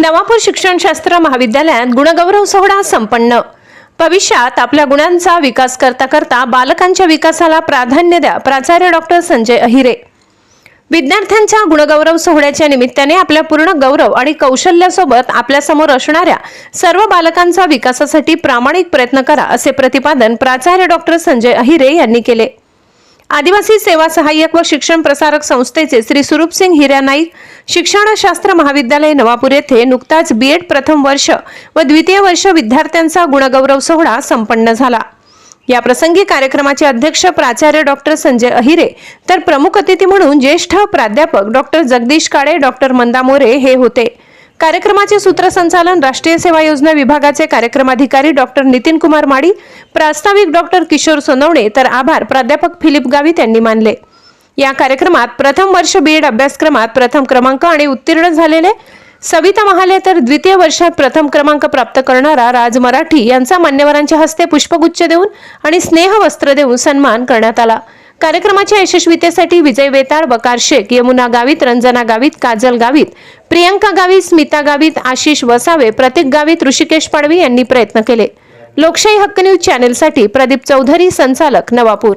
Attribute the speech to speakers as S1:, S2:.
S1: नवापूर शिक्षणशास्त्र महाविद्यालयात गुणगौरव सोहळा संपन्न. भविष्यात आपल्या गुणांचा विकास करता करता बालकांच्या विकासाला प्राधान्य द्या प्राचार्य डॉक्टर संजय अहिरे. विद्यार्थ्यांच्या गुणगौरव सोहळ्याच्या निमित्ताने आपल्या पूर्ण गौरव आणि कौशल्यासोबत आपल्यासमोर असणाऱ्या सर्व बालकांचा विकासासाठी प्रामाणिक प्रयत्न करा असे प्रतिपादन प्राचार्य डॉक्टर संजय अहिरे यांनी केले. आदिवासी सेवा सहाय्यक व शिक्षण प्रसारक संस्थेचे श्री सुरूपसिंग हिरा नाईक शिक्षणशास्त्र महाविद्यालय नवापूर येथे नुकताच बीएड प्रथम वर्ष व द्वितीय वर्ष विद्यार्थ्यांचा गुणगौरव सोहळा संपन्न झाला. या प्रसंगी कार्यक्रमाचे अध्यक्ष प्राचार्य डॉक्टर संजय अहिरे तर प्रमुख अतिथी म्हणून ज्येष्ठ प्राध्यापक डॉक्टर जगदीश काळे डॉक्टर मंदा मोरे हे होते. कार्यक्रमाचे सूत्रसंचालन राष्ट्रीय सेवा योजना विभागाचे कार्यक्रमाधिकारी डॉक्टर नितीन कुमार माडी प्रास्ताविक डॉक्टर किशोर सोनवणे तर आभार प्राध्यापक फिलिप गावित यांनी मानले. या कार्यक्रमात प्रथम वर्ष बीएड अभ्यासक्रमात प्रथम क्रमांक आणि उत्तीर्ण झालेले सविता महाले तर द्वितीय वर्षात प्रथम क्रमांक प्राप्त करणारा राज मराठी यांचा मान्यवरांच्या हस्ते पुष्पगुच्छ देऊन आणि स्नेहवस्त्र देऊन सन्मान करण्यात आला. कार्यक्रमाच्या यशस्वीतेसाठी विजय वेताळ बकार शेख यमुना गावित रंजना गावित काजल गावित प्रियंका गावित स्मिता गावित आशिष वसावे प्रतीक गावित ऋषिकेश पाडवी यांनी प्रयत्न केले. लोकशाही हक्क न्यूज चॅनेलसाठी प्रदीप चौधरी संचालक नवापूर.